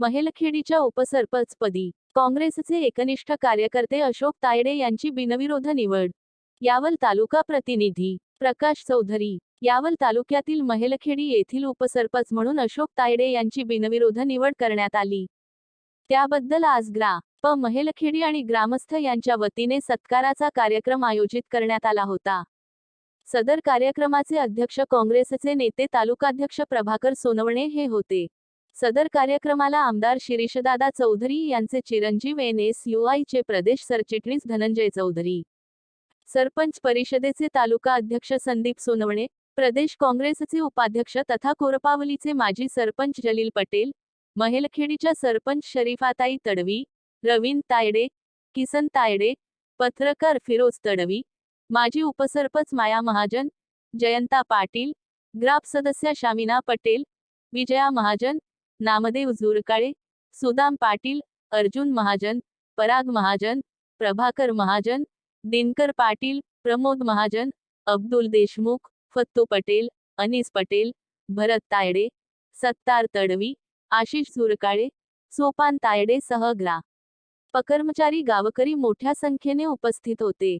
महेलखेडीच्या उपसरपंचपदी काँग्रेसचे एकनिष्ठ कार्यकर्ते अशोक तायडे यांची बिनविरोध निवड. यावल तालुका प्रतिनिधी प्रकाश चौधरी यावल तालुक्यातील महेलखेडी येथील उपसरपंच म्हणून अशोक तायडे यांची बिनविरोध निवड करण्यात आली. त्याबद्दल आज ग्रा. प. महेलखेडी आणि ग्रामस्थ यांच्या वतीने सत्काराचा कार्यक्रम आयोजित करण्यात आला होता. सदर कार्यक्रमाचे अध्यक्ष काँग्रेसचे नेते तालुकाध्यक्ष प्रभाकर सोनवणे हे होते. सदर कार्यक्रमाला आमदार शिरीषदादा चौधरी यांचे चिरंजीव एन एस चे प्रदेश सरचिटणीस धनंजय चौधरी. सरपंच परिषदेचे तालुका अध्यक्ष संदीप सोनवणे प्रदेश काँग्रेसचे उपाध्यक्ष तथा कोरपावलीचे माजी सरपंच जलील पटेल महेलखेडीच्या सरपंच शरीफाताई तडवी रवीन तायडे किसन तायडे पत्रकार फिरोज तडवी माजी उपसरपंच माया महाजन जयंता पाटील ग्राप सदस्या शामिना पटेल विजया महाजन नामदेव झुरकाळे सुदाम पाटील अर्जुन महाजन पराग महाजन प्रभाकर महाजन दिनकर पाटील प्रमोद महाजन अब्दुल देशमुख फत्तू पटेल अनीस पटेल भरत तायडे सत्तार तडवी आशिष झुरकाळे सोपान तायडे सह ग्रा. पकर्मचारी गावकरी मोठ्या संख्येने उपस्थित होते.